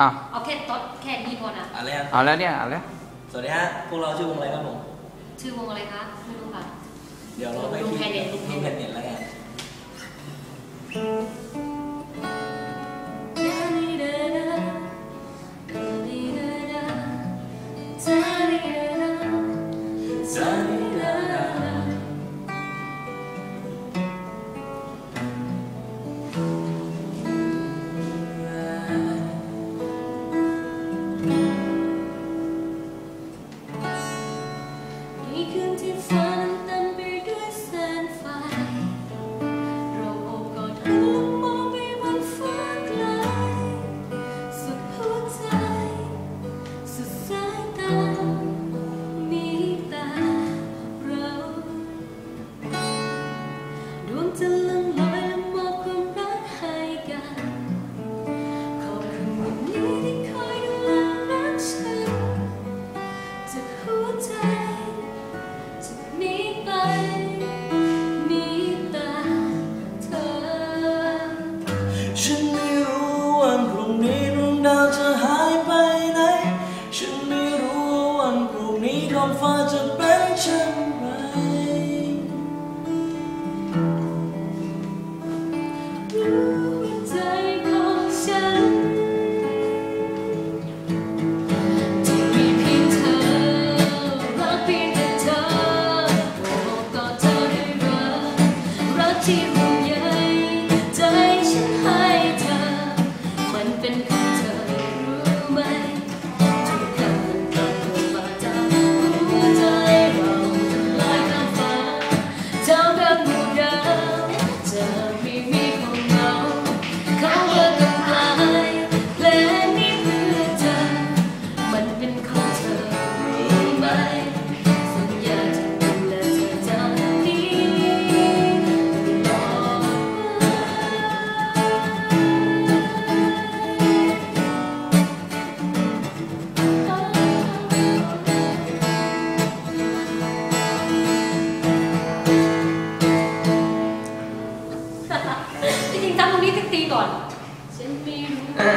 อะเอาแค่ต๊ดแค่นี้พอนะอะไรอะเอาแล้วเนี่ยเอาแล้วสวัสดีฮะพวกเราชื่อวงอะไรครับผมชื่อวงอะไรคะไม่รู้ค่ะเดี๋ยวเราไปลุงที่แพนเน็ตลุลุงงแพแพนนเน็เน็ตตแล้วกันใน ฉันไม่รู้วันพรุ่งนี้ดวงดาวจะหายไปไหน ฉันไม่รู้วันพรุ่งนี้ท้องฟ้าจะเป็นเช่นไร ใจของฉัน ที่มีเพียงเธอ รักเพียงแต่เธอบอกต่อเธอได้รักรักที่ teeth on. Simply